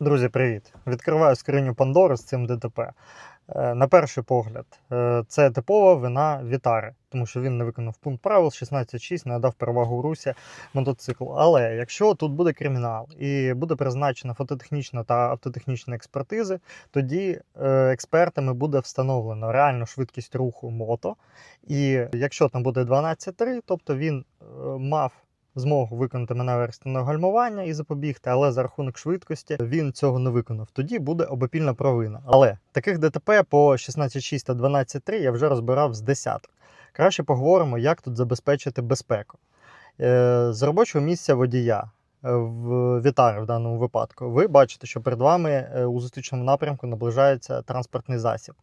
Друзі, привіт! Відкриваю скриню Пандори з цим ДТП. Е, На перший погляд, е, це типова вина Вітари, тому що він не виконав пункт правил 16.6, не надав перевагу русі мотоциклу. Але якщо тут буде кримінал і буде призначена фототехнічна та автотехнічна експертизи, тоді е, експертами буде встановлено реальну швидкість руху мото. І якщо там буде 12.3, тобто він мав змогу виконати маневр екстреного гальмування і запобігти, але за рахунок швидкості він цього не виконав. Тоді буде обопільна провина. Але таких ДТП по 16.6 та 12.3 я вже розбирав з десяток. Краще поговоримо, як тут забезпечити безпеку. Е, З робочого місця водія е, в Вітари в даному випадку, ви бачите, що перед вами е, у зустрічному напрямку наближається транспортний засіб.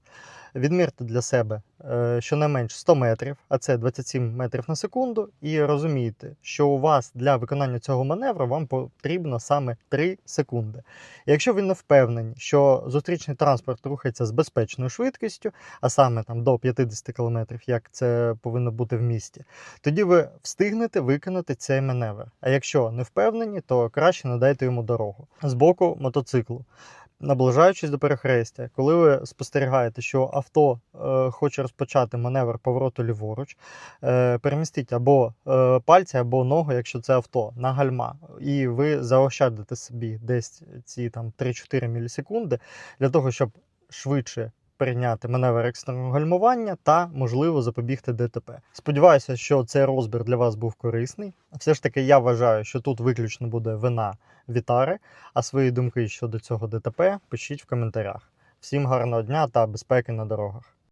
Відмірте для себе е, щонайменш 100 метрів, а це 27 метрів на секунду, і розумієте, що у вас для виконання цього маневру вам потрібно саме 3 секунди. Якщо ви не впевнені, що зустрічний транспорт рухається з безпечною швидкістю, а саме там до 50 км, як це повинно бути в місті, тоді ви встигнете виконати цей маневр. А якщо не впевнені, то краще надайте йому дорогу з боку мотоциклу. Наближаючись до перехрестя, коли ви спостерігаєте, що авто е, хоче розпочати маневр повороту ліворуч, е, перемістіть або е, пальці, або ногу, якщо це авто, на гальма, і ви заощадите собі десь ці там 3-4 мілісекунди для того, щоб швидше прийняти маневр екстреного гальмування та, можливо, запобігти ДТП. Сподіваюся, що цей розбір для вас був корисний. Все ж таки, я вважаю, що тут виключно буде вина Вітари, а свої думки щодо цього ДТП пишіть в коментарях. Всім гарного дня та безпеки на дорогах.